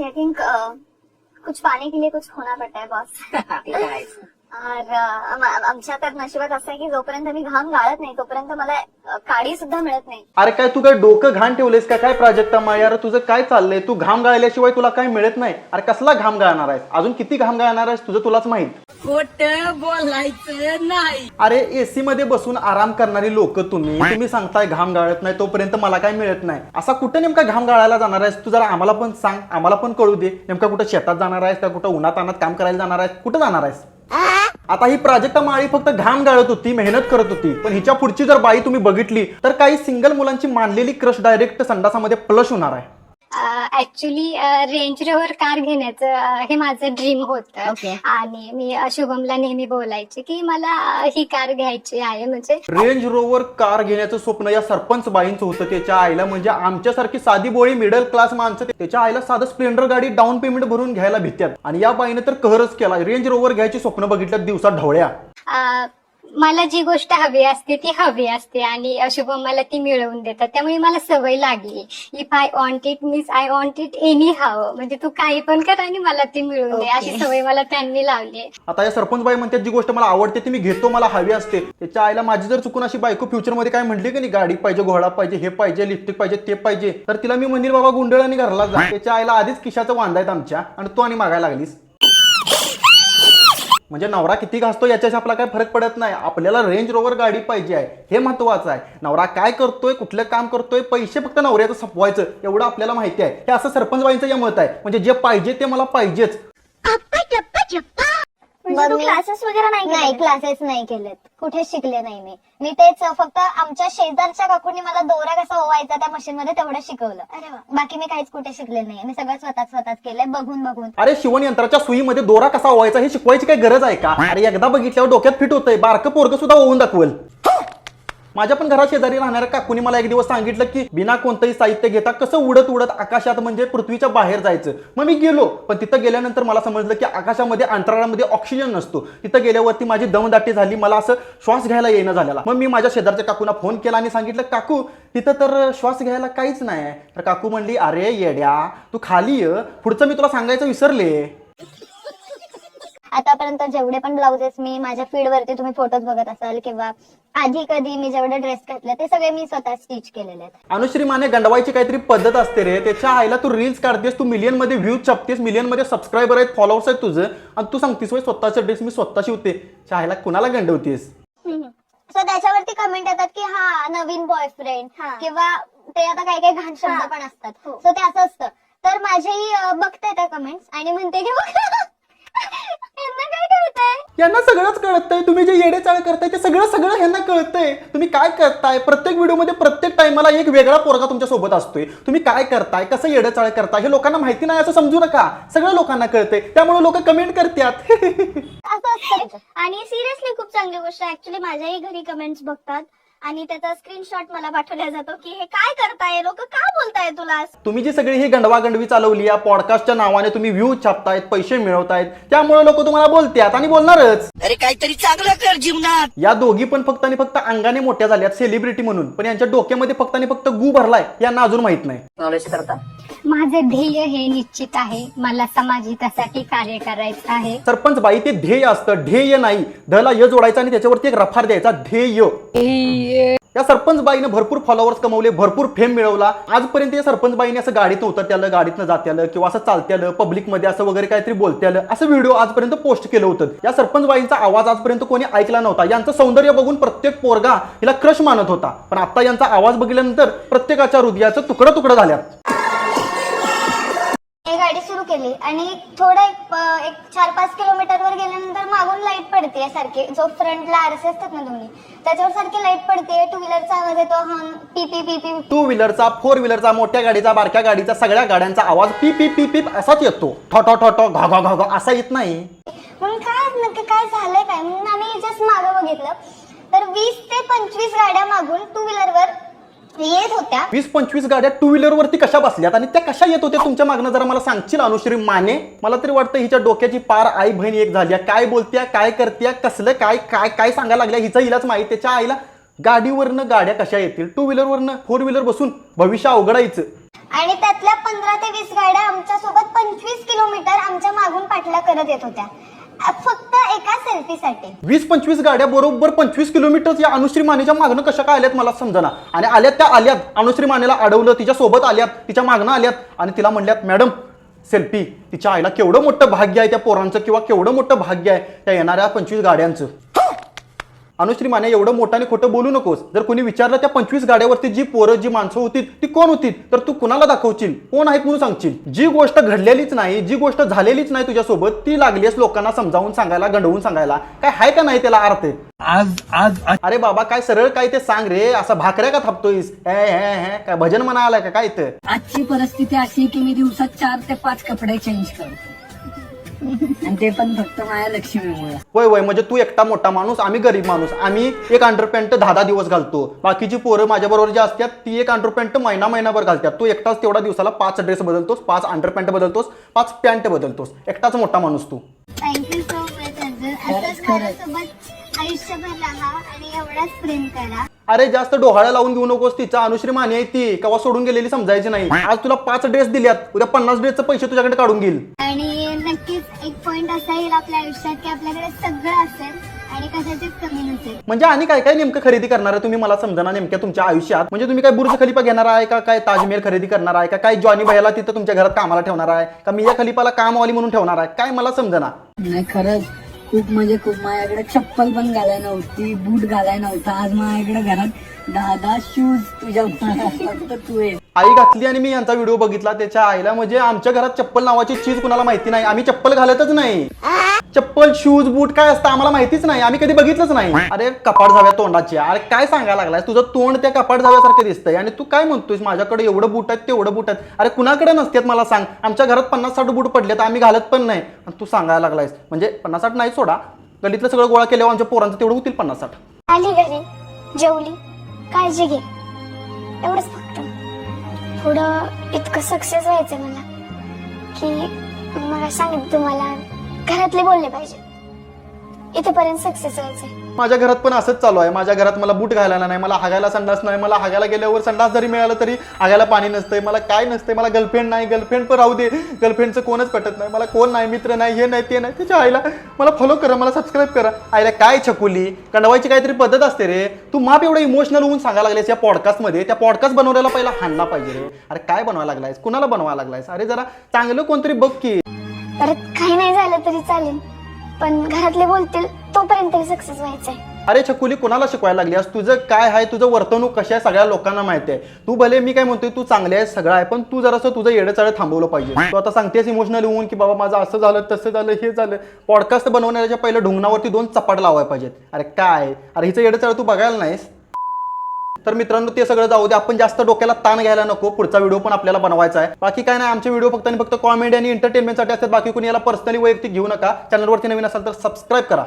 I think uh, कुछ पाने के लिए कुछ होना पड़ता है बॉस आमच्या तर नशिबात असं आहे की जोपर्यंत मी घाम गाळत नाही तोपर्यंत मला काडी सुद्धा मिळत नाही. अरे काय तू काय डोकं घाण ठेवलेस का? काय प्राजक्ता माळी अरे तुझं काय चाललंय? तू घाम गाळल्याशिवाय तुला काय मिळत नाही. अरे कसला घाम गाळणार आहेस? अजून किती घाम गाळणार आहेस? तुझं तुलाच माहीत. खोट बोलायचं नाही. अरे एसी मध्ये बसून आराम करणारी लोक तुम्ही. तुम्ही सांगताय घाम गाळत नाही तोपर्यंत मला काय मिळत नाही. असा कुठं नेमका घाम गाळायला जाणार आहेस? तू जरा आम्हाला पण सांग. आम्हाला पण कळू दे. नेमका कुठं शेतात जाणार आहेस का? कुठं उन्हात अनात काम करायला जाणार आहेस? कुठं जाणार आहेस? आता ही प्राजक्ता माळी फक्त घाम गाळत होती मेहनत करत होती. पण हिच्या पुढची जर बाई तुम्ही बघितली तर काही सिंगल मुलांची मानलेली क्रश डायरेक्ट संडासामध्ये प्लश होणार आहे. ऍक्च्युली रेंज रोवर कार घेण्याचं हे माझं ड्रीम होतं. Okay. आणि मी शुभमला नेहमी बोलायचे की मला ही कार घ्यायची आहे. म्हणजे रेंज रोवर कार घेण्याचं स्वप्न या सरपंच बाईंचं होतं. त्याच्या आईला म्हणजे आमच्यासारखी साधी बोळी मिडल क्लास माणसं त्याच्या आईला साधं स्प्लेंडर गाडी डाऊन पेमेंट भरून घ्यायला भित्यात आणि या बाईनं तर कहरच केला. रेंज रोवर घ्यायची स्वप्न बघितलं दिवसात ढवळ्या. अ, मला जी गोष्ट हवी असते ती हवी असते आणि शुभम मला ती मिळवून देतात. त्यामुळे मला सवय लागली. If I want it means I want it anyhow म्हणजे तू काही पण कर आणि मला ती मिळवून दे. अशी सवय मला त्यांनी लावली. आता या सरपंच बाई म्हणतात जी गोष्ट मला आवडते ती मी घेतो मला हवी असते. त्याच्या आईला माझी जर चुकून अशी बायको फ्युचरमध्ये काय म्हटली की नाही गाडी पाहिजे घोडा पाहिजे हे पाहिजे लिपस्टिक पाहिजे ते पाहिजे तर तिला मी म्हणेल बाबा गुंडळ आणि घरला जा. त्याच्या आईला आधीच किशाचं वांदायत आमच्या आणि तू आणि मागायला लागलीस. म्हणजे नवरा किती घासतो याच्याशी आपला काय फरक पडत नाही. आपल्याला रेंज रोवर गाडी पाहिजे आहे. हे महत्वाचं आहे. नवरा काय करतोय कुठलं काम करतोय पैसे फक्त नवऱ्याचं सपवायचं. एवढं आपल्याला माहिती आहे. हे असं सरपंच बाईंचं मत आहे. म्हणजे जे पाहिजे ते मला पाहिजेच. म्हणजे तू क्लासेस वगैरे नाही नाही केले? क्लासेस नाही केलेत. कुठेच शिकले नाही मी. मी तेच फक्त आमच्या शेजारच्या काकूंनी मला दोरा कसा ओवायचा त्या मशीन मध्ये तेवढं शिकवलं. अरे वा. बाकी मी काहीच कुठे शिकले नाही. मी सगळं स्वतः स्वतःच केलंय बघून बघून. अरे शिवणयंत्राच्या सुईमध्ये दोरा कसा ओवायचा हे शिकवायची काही गरज आहे का? अरे एकदा बघितल्यावर डोक्यात फिट होतंय. बारकं पोरग सुद्धा ओवून दाखवल. माझ्या पण घरा शेजारी राहणाऱ्या काकूनी मला एक दिवस सांगितलं की बिना कोणतंही साहित्य घेता कसं उडत उडत आकाशात म्हणजे पृथ्वीच्या बाहेर जायचं? मग मी गेलो पण तिथं गेल्यानंतर मला समजलं की आकाशामध्ये अंतराळामध्ये ऑक्सिजन नसतो. तिथं गेल्यावरती माझी दमदाटी झाली मला असं श्वास घ्यायला येणं झालेला. मग मी माझ्या शेजारच्या काकूना फोन केला आणि सांगितलं काकू तिथं तर श्वास घ्यायला काहीच नाही. तर काकू म्हणली अरे येड्या तू खाली ये. पुढचं मी तुला सांगायचं विसरले. आतापर्यंत जेवढे पण ब्लाउजेस मी माझ्या फीड वरती तुम्ही फोटोज बघत असाल किंवा आधी कधी मी जेवढे ड्रेस घातले ते सगळे मी स्वतः स्टिच केलेले आहेत. अनुश्री माने गंडवायची काहीतरी पद्धत असते रे. त्याच्या आईला तू रील्स काढतेस तू मिलियनमध्ये व्ह्यूज छापतेस मिलियनमध्ये सबस्क्रायबर आहेत फॉलोअर्स आहेत तुझं. आणि तू सांगतेस वय स्वतःचे ड्रेस मी स्वतः शिवते त्या आईला कुणाला गंडवतेस? सो त्याच्यावरती कमेंट येतात की हा नवीन बॉयफ्रेंड हा. किंवा ते आता काही काही घाण शब्द हा. पण असतात. हो. सो ते असं असतं. तर माझेही अं, बघते त्या कमेंट्स आणि म्हणते की बघ. यांना काय कळतंय? यांना सगळंच कळतंय. तुम्ही जे येडेचाळ करताय ते सगळं सगळं यांना कळतंय. तुम्ही काय करताय? प्रत्येक व्हिडिओमध्ये प्रत्येक टाइमला एक वेगळा पोरगा तुमच्यासोबत असतोय. तुम्ही काय करताय? कसं येडेचाळ करताय? हे लोकांना माहिती नाही असं समजू नका. सगळं लोकांना कळतंय. त्यामुळे लोक कमेंट करतात. आणि सिरियसली खूप चांगली गोष्ट ऍक्च्युली माझ्याही घरी कमेंट्स बघतात. आणि त्याचा स्क्रीनशॉट मला पाठवला जातो की हे काय करताय? लोक का बोलताय तुला? तुम्ही जी सगळी ही गंडवागंडवी चालवली या पॉडकास्टच्या नावाने तुम्ही व्ह्यूज छापतायत पैसे मिळवतायत त्यामुळे लोक तुम्हाला बोलतात आणि बोलणारच. अरे काहीतरी चांगलं कर जीवनात. या दोघी पण फक्त आणि फक्त अंगाने मोठ्या झाल्यात सेलिब्रिटी म्हणून. पण यांच्या डोक्यामध्ये फक्त आणि फक्त गू भरलाय यांना अजून माहीत नाही. नॉलेज करता. माझे ध्येय हे निश्चित आहे. मला समाजहितासाठी कार्य करायचं आहे. सरपंच बाई ते ध्येय असतं. ध्येय नाही. धला य जोडायचा आणि त्याच्यावरती एक रफार द्यायचा. ध्येय. या सरपंच बाईनं भरपूर फॉलोअर्स कमवले भरपूर फेम मिळवला. आजपर्यंत या सरपंच बाईने असं गाडीत उतरत्यालं गाडीतनं जात्यालं किंवा असं चालत्यालं पब्लिकमध्ये असं वगैरे काहीतरी बोलत्यालं असं व्हिडिओ आजपर्यंत पोस्ट केलं होतं. या सरपंच बाईंचा आवाज आजपर्यंत कोणी ऐकला नव्हता. यांचं सौंदर्य बघून प्रत्येक पोरगा हिला क्रश मानत होता. पण आता यांचा आवाज बघितल्यानंतर प्रत्येकाच्या हृदयाचं तुकडं तुकडं झाल्यात. गाडी सुरू केली आणि थोडं एक एक चार पाच किलोमीटर वर गेल्यानंतर मागून लाइट पडते सारखी जो फ्रंटला आरसे असतात ना दोन्ही त्याच्यावर सारखी लाइट पडते. टू व्हीलरचा आवाज येतो हॉर्न पी पी पी पी टू व्हीलरचा फोर व्हीलरचा मोठ्या गाडीचा बारक्या गाडीचा सगळ्या गाड्यांचा आवाज पी पी पी पी असाच येतो. ठो ठो ठो ठो घा घा घा घा असा येत नाही. म्हणून काय नक्की काय झालंय काय? म्हणून आम्ही जस्ट मागं बघितलं. तर वीस ते पंचवीस गाड्या मागून टू व्हीलरवर येत होत्या. वीस पंचवीस गाड्या टू व्हीलर वरती कशा बसल्यात आणि त्या कशा येत होत्या? तुमच्या मागणं जरा मला सांगशील अनुश्री माने? मला तरी वाटतं हिच्या डोक्याची पार आई बहीण एक झाली काय बोलत्या काय करत्या कसलं काय काय काय सांगायला लागल्या? हिचं हिलाच माहिती त्याच्या आईला गाडीवरनं गाड्या कशा येतील? टू व्हीलरवरनं फोर व्हीलर बसून भविष्य अवघडायचं आणि त्यातल्या पंधरा ते वीस गाड्या आमच्यासोबत करत येत होत्या. फक्त एका सेल्फीसाठी. वीस पंचवीस गाड्या बरोबर पंचवीस किलोमीटर या अनुश्री मानेच्या मागणं कशा काय आल्यात मला समजना. आणि आल्यात त्या आल्यात. अनुश्री मानेला अडवलं तिच्या सोबत आल्यात तिच्या मागणं आल्यात. आणि तिला म्हणल्यात मॅडम सेल्फी तिच्या आईला केवढं मोठं भाग्य आहे त्या पोरांचं किंवा केवढं मोठं भाग्य आहे त्या येणाऱ्या पंचवीस गाड्यांचं. अनुश्री माने एवढं मोठ्याने खोटं बोलू नकोस. जर कोणी विचारलं त्या पंचवीस गाड्यावरती जी पोरं जी माणसं होती ती कोण होती? तर तू कुणाला दाखवशील? कोण आहेत म्हणून सांगशील? जी गोष्ट घडलेलीच नाही जी गोष्ट झालेलीच नाही तुझ्यासोबत ती लागलीस लोकांना समजावून सांगायला गंडवून सांगायला. काय आहे का नाही त्याला अर्थ आज आज अरे बाबा काय सरळ काय ते सांग रे. असं भाकऱ्या का थापतोयस? हे हे हे काय भजन म्हणायला का? काय इथं? आजची परिस्थिती अशी की मी दिवसात चार ते पाच कपडे चेंज करतो. आणि ते पण फक्त माझ्या लक्ष्मीमुळे. वय वय म्हणजे तू एकटा मोठा माणूस आम्ही गरीब माणूस. आम्ही एक अंडरपॅन्ट दहा दहा दिवस घालतो. बाकीची पोरं माझ्याबरोबर जी असतात ती एक अंडरपॅन्ट महिना महिनाभर घालतात. तू एकटाच तेवढा दिवसाला पाच ड्रेस बदलतोस पाच अंडरपॅन्ट बदलतोस पाच पॅन्ट बदलतोस. एकटाच मोठा माणूस तू. थँक्यू सो मच असंच माझ्यासोबत आयुष्यभर राहा आणि एवढाच प्रेम करा. अरे जास्त डोहाळ्या लावून घेऊ नकोस तिचा. अनुश्री माने आहे ती. कवा सोडून गेलेली समजायची नाही. आज तुला पाच ड्रेस दिल्यात. उद्या पन्नास ड्रेसचे पैसे तुझ्याकडे काढून घेईल. आणि नक्कीच एक पॉइंट असा येईल आपल्या आयुष्यात की आपल्याकडे सगळं असेल आणि कशाचीच कमी नसेल. म्हणजे आणि काय काय नेमकं खरेदी करणार आहे तुम्ही? मला समजा नेमक्या तुमच्या आयुष्यात. म्हणजे तुम्ही काय बुर्ज खलिफा घेणार आहे का काय ताजमहल खरेदी करणार आहे का काय जॉनी भैयाला तिथं तुमच्या घरात कामाला ठेवणार आहे का मिया खलिफाला कामवाली म्हणून ठेवणार आहे? काय मला समजना? नाही खरंच खूप म्हणजे खूप माझ्याकडे चप्पल पण घालाय नव्हती बूट घालाय नव्हता. आज माझ्याकडे घरात दहा शूज तुझ्या फक्त तू आहे आई घातली आणि मी यांचा व्हिडिओ बघितला. त्याच्या आईला म्हणजे आमच्या घरात चप्पल नावाची चीज कुणाला माहिती नाही. आम्ही चप्पल घालतच नाही. चप्पल शूज बूट काय असतं आम्हाला माहितीच नाही. आम्ही कधी बघितलंच नाही. अरे कपाट झाव्या तोंडाची. अरे काय सांगायला लागलाय? तुझं तोंड त्या कपाट झाव्यासारखं दिसतंय. आणि तू काय म्हणतोयस? माझ्याकडे एवढं बूट आहेत तेवढं बूट आहेत. अरे कुणाकडे नसतात मला सांग. आमच्या घरात पन्नास साठ बूट पडलेत. आम्ही घालत पण नाही. आणि तू सांगायला लागलायस. म्हणजे पन्नास साठ नाही सोडा. गलीतलं सगळं गोळा केल्यावर आमच्या पोरांचं तेवढं होतील पन्नास साठ आली घरी. जेवली. काळजी घे. एवढंच फक्त. पुढं इतकं सक्सेस व्हायचं मला की मला सांगितलं तुम्हाला घरातले बोलले पाहिजे. इथेपर्यंत सक्सेस व्हायचंय. माझ्या घरात पण असंच चालू आहे. माझ्या घरात मला बूट घालायला नाही मला हागायला संडास नाही मला हागायला गेल्यावर संडास जरी मिळालं तरी हागायला पाणी नसतंय मला काय नसतंय मला गर्लफ्रेंड नाही गर्लफ्रेंड पण राहू दे. गर्लफ्रेंडचं कोणच पटत नाही. मला कोण नाही मित्र नाही हे नाही ते नाही त्याच्या आईला मला फॉलो करा मला सबस्क्राईब करा. आईला काय छकुली? कंडवायची काहीतरी पद्धत असते रे. तू माप एवढं इमोशनल होऊन सांगायला लागलेस या पॉडकास्टमध्ये त्या पॉडकास्ट बनवल्याला पहिला हाणला पाहिजे रे. अरे काय बनवायला लागलायस? कुणाला बनवायला लागलायस? अरे जरा चांगलं कोणतरी बघ की. परत काही नाही झालं तरी चालेल. पण घरातले बोलतील तोपर्यंत तरी सक्सेस व्हायचंय. अरे छकुली कुणाला शिकवायला लागली आज तुझं काय आहे? तुझं वर्तणूक कशी आहे? सगळ्या लोकांना माहिती आहे. तू भले मी काय म्हणतोय तू चांगले आहे सगळं आहे पण तू जरासं तुझं येडं थांबवलं पाहिजे. तू आता सांगतेस इमोशनल होऊन की बाबा माझं असं झालं तसं झालं हे झालं. पॉडकास्ट बनवण्याच्या पहिलं ढुंगणावरती दोन चपाट लावायला पाहिजेत. अरे काय? अरे हिचं येडं तू बघायला नाहीस? तर मित्रांनो ते सगळं जाऊ दे. आपण जास्त डोक्याला ताण घ्यायला नको. पुढचा व्हिडिओ पण आपल्याला बनवायचा आहे. बाकी काय नाही आमचे व्हिडिओ फक्त आणि फक्त कॉमेडी आणि एंटरटेनमेंटसाठी असतात. बाकी कोणी याला पर्सनली वैयक्तिक घेऊ नका. चॅनलवरती नवीन असाल तर सबस्क्राईब करा.